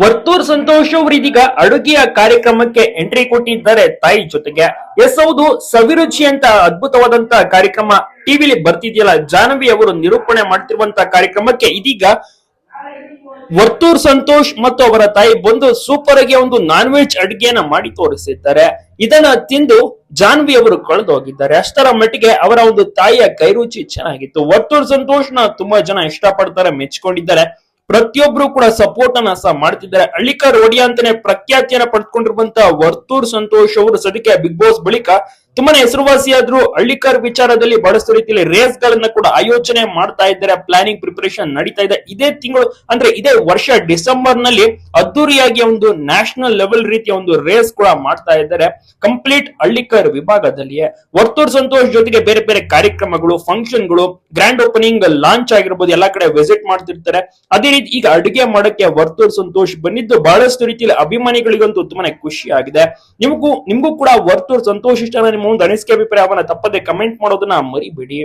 ವರ್ತೂರ್ ಸಂತೋಷ್ ಅವರು ಇದೀಗ ಅಡುಗೆಯ ಕಾರ್ಯಕ್ರಮಕ್ಕೆ ಎಂಟ್ರಿ ಕೊಟ್ಟಿದ್ದಾರೆ ತಾಯಿ ಜೊತೆಗೆ. ಎಸ್ ಹೌದು, ಸವಿರುಚಿ ಅಂತ ಅದ್ಭುತವಾದಂತ ಕಾರ್ಯಕ್ರಮ ಟಿವಿಲಿ ಬರ್ತಿದೆಯಲ್ಲ ಜಾನವಿ ಅವರು ನಿರೂಪಣೆ ಮಾಡ್ತಿರುವಂತ ಕಾರ್ಯಕ್ರಮಕ್ಕೆ ಇದೀಗ ವರ್ತೂರ್ ಸಂತೋಷ್ ಮತ್ತು ಅವರ ತಾಯಿ ಬಂದು ಸೂಪರ್ ಆಗಿ ಒಂದು ನಾನ್ ವೆಜ್ ಅಡುಗೆಯನ್ನ ಮಾಡಿ ತೋರಿಸಿದ್ದಾರೆ. ಇದನ್ನ ತಿಂದು ಜಾನ್ವಿ ಅವರು ಕಳೆದು ಹೋಗಿದ್ದಾರೆ ಅಷ್ಟರ ಮಟ್ಟಿಗೆ ಅವರ ಒಂದು ತಾಯಿಯ ಕೈರುಚಿ ಚೆನ್ನಾಗಿತ್ತು. ವರ್ತೂರ್ ಸಂತೋಷ್ನ ತುಂಬಾ ಜನ ಇಷ್ಟಪಡ್ತಾರೆ, ಮೆಚ್ಕೊಂಡಿದ್ದಾರೆ. ಪ್ರತಿಯೊಬ್ರು ಕೂಡ ಸಪೋರ್ಟ್ ಅನ್ನ ಸಹ ಮಾಡ್ತಿದ್ದಾರೆ. ಹಳ್ಳಿಕಾರ್ ರೋಡಿಯಾ ಅಂತಾನೆ ಪ್ರಖ್ಯಾತಿಯನ್ನ ಪಡ್ಕೊಂಡಿರುವಂತ ವರ್ತೂರ್ ಸಂತೋಷ್ ಅವರು ಸದ್ಯಕ್ಕೆ ಬಿಗ್ ಬಾಸ್ ಬಳಿಕ ತುಂಬಾನೇ ಹೆಸರುವಾಸಿಯಾದ್ರು ಹಳ್ಳಿಕಾರ್ ವಿಚಾರದಲ್ಲಿ ಬಹಳಷ್ಟು ರೀತಿಯಲ್ಲಿ ರೇಸ್ ಗಳನ್ನ ಕೂಡ ಆಯೋಜನೆ ಮಾಡ್ತಾ ಇದ್ದಾರೆ ಪ್ಲಾನಿಂಗ್ ಪ್ರಿಪರೇಷನ್ ನಡೀತಾ ಇದೆ. ಇದೇ ತಿಂಗಳು, ಅಂದ್ರೆ ಇದೇ ವರ್ಷ ಡಿಸೆಂಬರ್ನಲ್ಲಿ ಅದ್ದೂರಿಯಾಗಿ ಒಂದು ನ್ಯಾಷನಲ್ ಲೆವೆಲ್ ರೀತಿಯ ಒಂದು ರೇಸ್ ಕೂಡ ಮಾಡ್ತಾ ಇದ್ದಾರೆ. ಕಂಪ್ಲೀಟ್ ಹಳ್ಳಿಕರ್ ವಿಭಾಗದಲ್ಲಿಯೇ. ವರ್ತೂರ್ ಸಂತೋಷ್ ಜೊತೆಗೆ ಬೇರೆ ಬೇರೆ ಕಾರ್ಯಕ್ರಮಗಳು ಫಂಕ್ಷನ್ಗಳು ಗ್ರ್ಯಾಂಡ್ ಓಪನಿಂಗ್ ಲಾಂಚ್ ಆಗಿರ್ಬೋದು, ಎಲ್ಲಾ ಕಡೆ ವಿಸಿಟ್ ಮಾಡ್ತಿರ್ತಾರೆ. ಅದೇ ರೀತಿ ಈಗ ಅಡುಗೆ ಮಾಡಕ್ಕೆ ವರ್ತೂರ್ ಸಂತೋಷ್ ಬಂದಿದ್ದು ಬಹಳಷ್ಟು ರೀತಿಯಲ್ಲಿ ಅಭಿಮಾನಿಗಳಿಗಂತೂ ತುಂಬಾನೇ ಖುಷಿ ಆಗಿದೆ ನಿಮಗೂ ನಿಮಗೂ ಕೂಡ ವರ್ತೂರ್ ಸಂತೋಷ್ ಇಷ್ಟ ನಿಮ್ಮ ಒಂದು ಅನಿಸಿಕೆ ಅಭಿಪ್ರಾಯವನ್ನ ತಪ್ಪದೆ ಕಮೆಂಟ್ ಮಾಡೋದನ್ನ ಮರಿಬೇಡಿ.